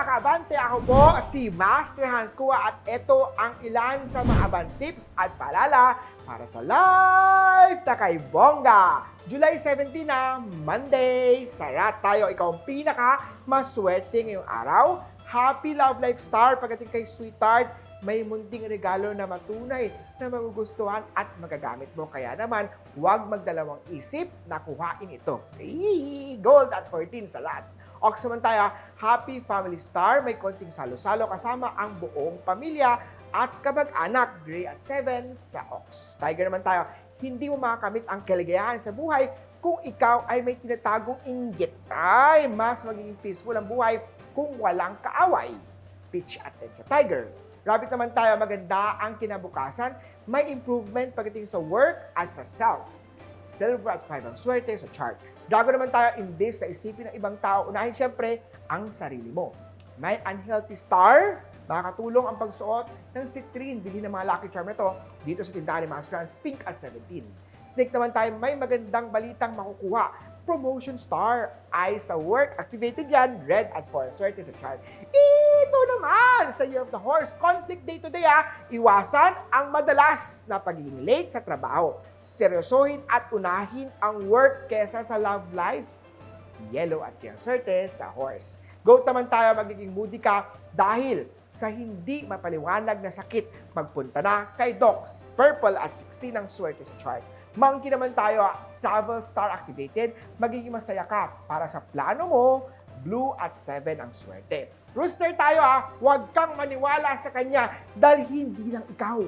mga kaabante, ako po si Master Hans Kua at ito ang ilan sa mga abang tips at paalala para sa live na kay Bongga. July 17 na, Monday, sarat tayo. Ikaw ang pinaka maswerte ngayong araw. Happy Love Life Star pagdating kay Sweetheart. May munting regalo na matunay na magugustuhan at magagamit mo. Kaya naman, huwag magdalawang isip na kuhain ito. Ay, gold at 14 sa lahat. Ox naman tayo, Happy Family Star. May konting salo-salo kasama ang buong pamilya at kamag-anak. Gray at 7 sa Ox. Tiger naman tayo, hindi mo makakamit ang kaligayahan sa buhay kung ikaw ay may tinatagong inggit. Ay, mas magiging peaceful ang buhay kung walang kaaway. Pitch at 10 sa Tiger. Rabbit naman tayo, maganda ang kinabukasan. May improvement pagdating sa work at sa self. Silver at 5 ang swerte sa chart. Dragon naman tayo, imbes na isipin ng ibang tao, unahin siyempre ang sarili mo. May unhealthy star, makakatulong ang pagsuot ng citrine, bili ng mga lucky charm na to dito sa tindahan ni Master Hans, pink at 17. Snake naman tayo, may magandang balitang makukuha. Promotion star ay sa work, activated yan, red at 4 swerte sa chart. Ito naman sa Year of the Horse, conflict day today ah, iwasan ang madalas na pagiging late sa trabaho. Seryosohin at unahin ang work kesa sa love life. Yellow at swerte sa horse. Goat naman tayo, magiging moody ka dahil sa hindi mapaliwanag na sakit, magpunta na kay Docs. Purple at 16 ang swerte sa chart. Monkey naman tayo, travel star activated, magiging masaya ka para sa plano mo, blue at 7 ang swerte. Rooster tayo ha, huwag kang maniwala sa kanya dahil hindi lang ikaw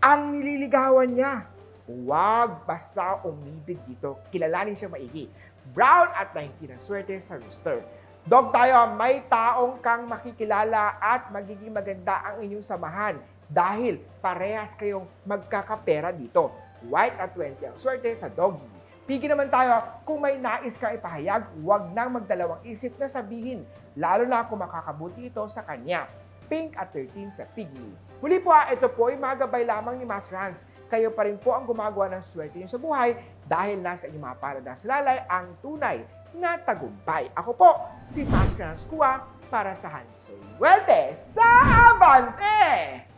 ang nililigawan niya. Huwag basta umibig dito, kilalanin siya maigi. Brown at 19 ang swerte sa rooster. Dog tayo, may taong kang makikilala at magiging maganda ang inyong samahan dahil parehas kayong magkakapera dito. White at 20 ang swerte sa doggy. Pigi naman tayo, kung may nais ka ipahayag, huwag nang magdalawang isip na sabihin, lalo na kung makakabuti ito sa kanya. Pink at 13 sa Piggy. Muli po ha, ito po ay mga gabay lamang ni Master Hans. Kayo pa rin po ang gumagawa ng swerte niyo sa buhay dahil nasa inyong mga palada sa lalay ang tunay na tagumpay. Ako po, si Master Hans Kua para sa Hanso Welte sa Abante!